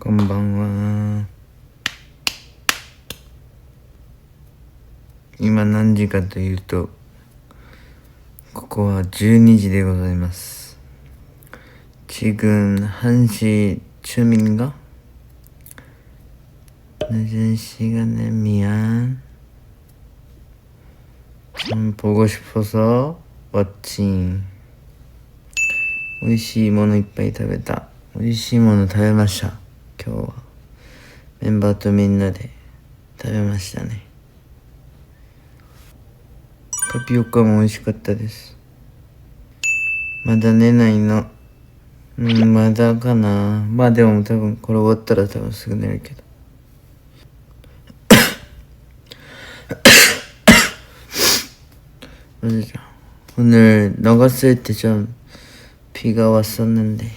こんばんは。今何時かというと、ここは12時でございます。지금1시 쯤인가? 늦은 시간에 미안. 좀 보고 싶어서 왔지. 美味しいものいっぱい食べた。美味しいもの食べました。 今日は。メンバーとみんなで食べましたね。タピオカも美味しかったです。まだ寝ないの。うん、まだかな。まあでも多分これ終わったら多分すぐ寝るけど。 맞아. 오늘 나갔을 때 좀 비가 왔었는데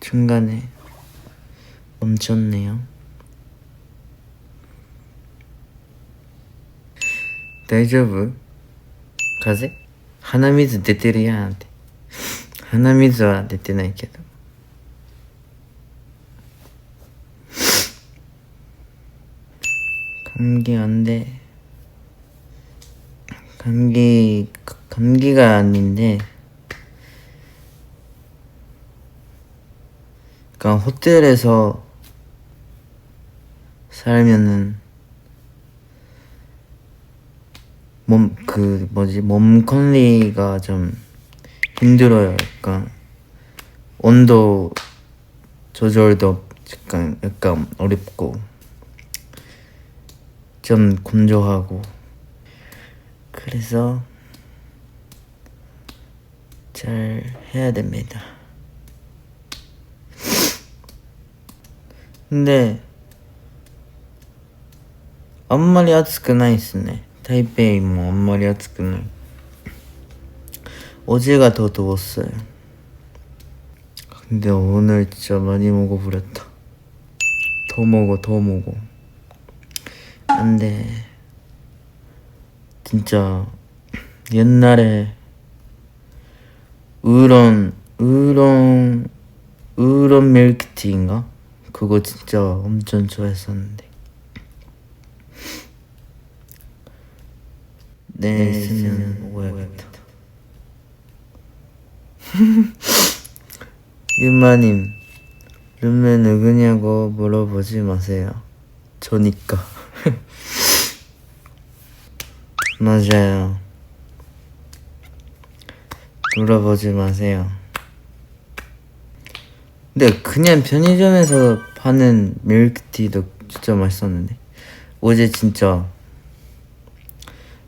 중간에 멈췄네요. 대저브 가세? 하나미즈 데테리야 하나미즈와 데테나이 게도. 감기 안 돼. 감기 감기가 아닌데 그러니까 호텔에서 살면은 몸 그 뭐지 몸 관리가 좀 힘들어요. 약간 온도 조절도 약간 약간 어렵고 좀 건조하고 그래서 잘 해야 됩니다. 근데 あんまり暑くないっすね。台北もあんまり暑くない。 어제가 더 더웠어요. 근데 오늘 진짜 많이 먹어버렸다. 더 먹어, 더 먹어. 안 돼. 진짜 옛날에 우런, 우런, 우런 밀크티인가? 그거 진짜 엄청 좋아했었는데. 내일 있으면 먹어야겠다. 유마님, 룸메 누구냐고 물어보지 마세요. 저니까. 맞아요. 물어보지 마세요. 근데 그냥 편의점에서 파는 밀크티도 진짜 맛있었는데 어제 진짜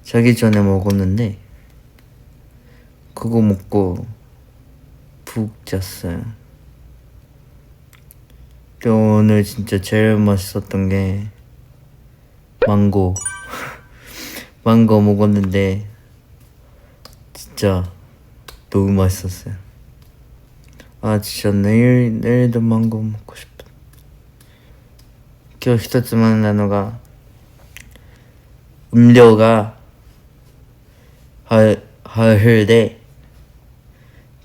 자기 전에 먹었는데 그거 먹고 푹 잤어요. 또 오늘 진짜 제일 맛있었던 게 망고. 망고 먹었는데 진짜 너무 맛있었어요. 아 진짜 내일 내일도 망고 먹고 싶다. 今日一つ学んだのが 음료가 할, 하을데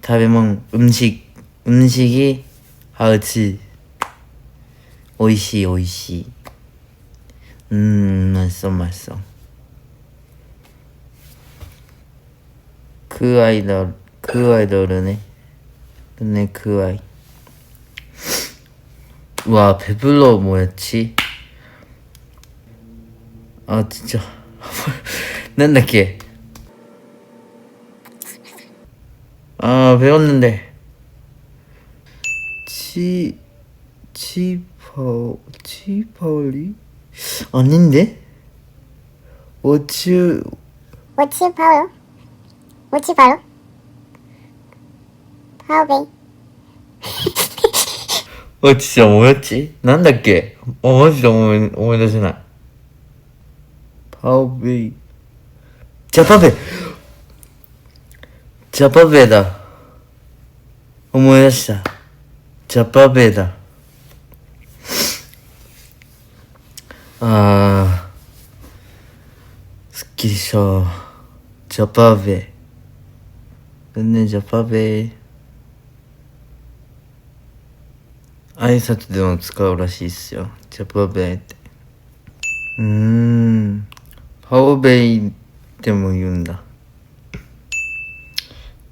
食べ物 음식 음식이 하우츠 오이시 오이시 음 맛있어 맛있어 그 아이돌 그 아이돌이네 근데 그 아이 와 배불러 뭐였지 아 진짜 난다게 아 배웠는데. 치 치파오 치파올리 아닌데? 오치 오치파오 오치파오 파오베이. 어 진짜 뭐였지? 난다께 어 마지다 오메 오메다시나 파오베이. 자 파베 ジャパベだ。思い出した。ジャパベだ。あー、すっきりした。ジャパベ。うんね、ジャパベ。挨拶でも使うらしいっすよ。ジャパベって。うーん。パオベイでも言うんだ。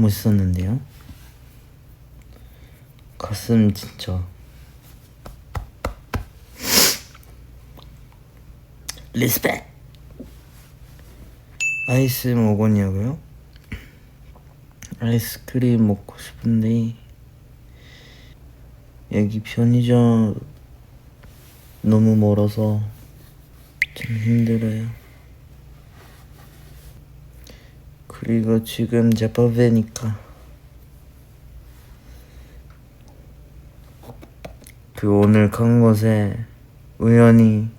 멋있었는데요? 가슴 진짜 리스펙! 아이스 먹었냐고요? 아이스크림 먹고 싶은데 여기 편의점 너무 멀어서 좀 힘들어요. 그리고 지금 제법이니까 그 오늘 간 곳에 우연히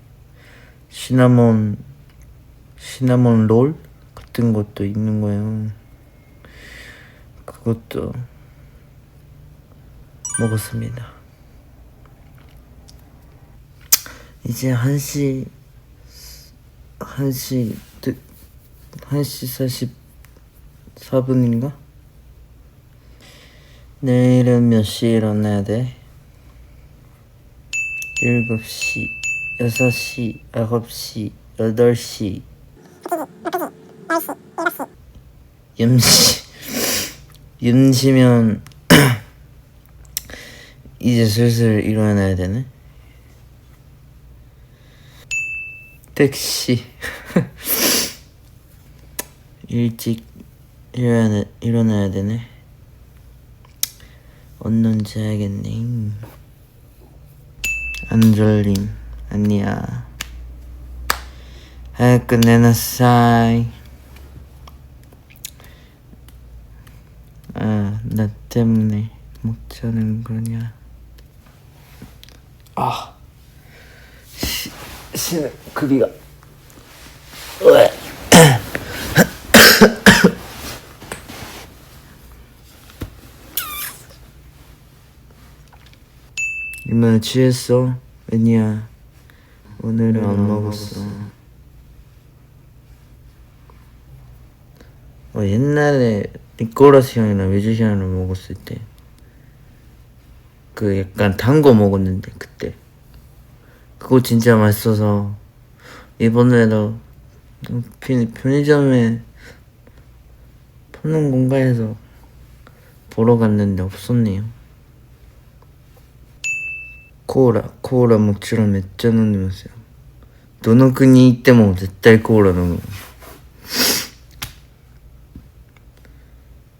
시나몬 시나몬 롤 같은 것도 있는 거예요. 그것도 먹었습니다. 이제 1시 1시 1시 44분인가? 내일은 몇 시에 일어나야 돼? 7시, 6시, 9시, 8시 염시 염시면 이제 슬슬 일어나야 되네. 택시 일찍 일어나 일어나야 되네. 얼른 자야겠네. 안 졸림 아니야. 아 끝내놨어. 아, 나 때문에 못 자는 거냐? 아, 시, 시, 그리가. 으에. 이마 취했어? 아니야. 오늘은 안 먹었어. 어, 옛날에 니꼬라스 형이랑 외주시 형이랑 먹었을 때 그 약간 단 거 먹었는데 그때 그거 진짜 맛있어서 이번에도 편- 편의점에 파는 공간에서 보러 갔는데 없었네요 코라 코라 もちろんめっちゃ飲んでますよどの国行っても絶対コーラ飲む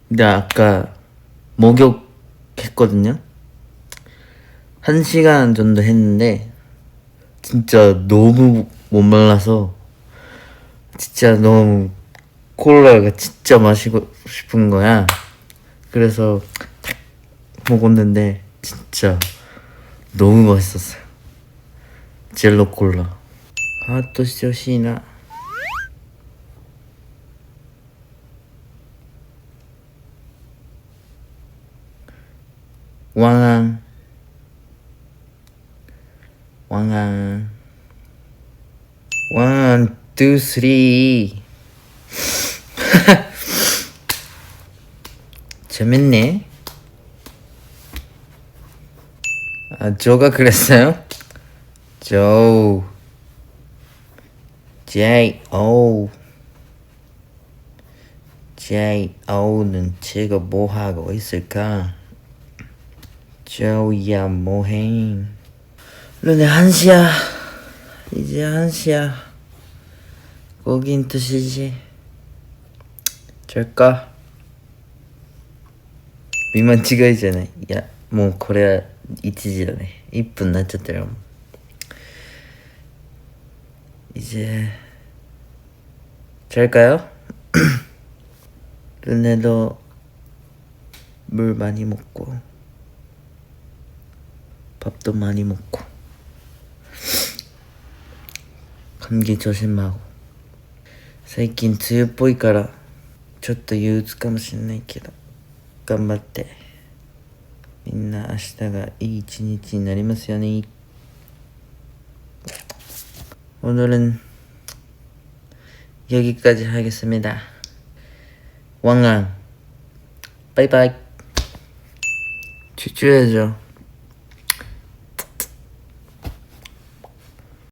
근데 아까 목욕했거든요. 한 시간 정도 했는데 진짜 너무 못 말라서 진짜 너무 콜라가 진짜 마시고 싶은 거야. 그래서 탁 먹었는데 진짜 너무 맛있었어요. 젤로 콜라. 아, 또 시시나. 왕왕 왕왕 원, 투, 쓰리 재밌네 아, 조가 그랬어요? 조 J O J O는 제가 뭐 하고 있을까? 조야 뭐해? 르네 한시야 이제 한시야 거긴 뜻이지 잘까? 미만 찍어있잖아 야, 뭐これ 1時だね 1분 낮췄더라 이제 잘까요? 르네도 물 많이 먹고 밥도 많이 먹고 감기 조심하고 最近梅雨っぽいからちょっと憂鬱かもしんないけど頑張って みんな明日がいい一日になりますよね 오늘은 여기까지 하겠습니다. 왕왕, 바이바이. 주주해줘.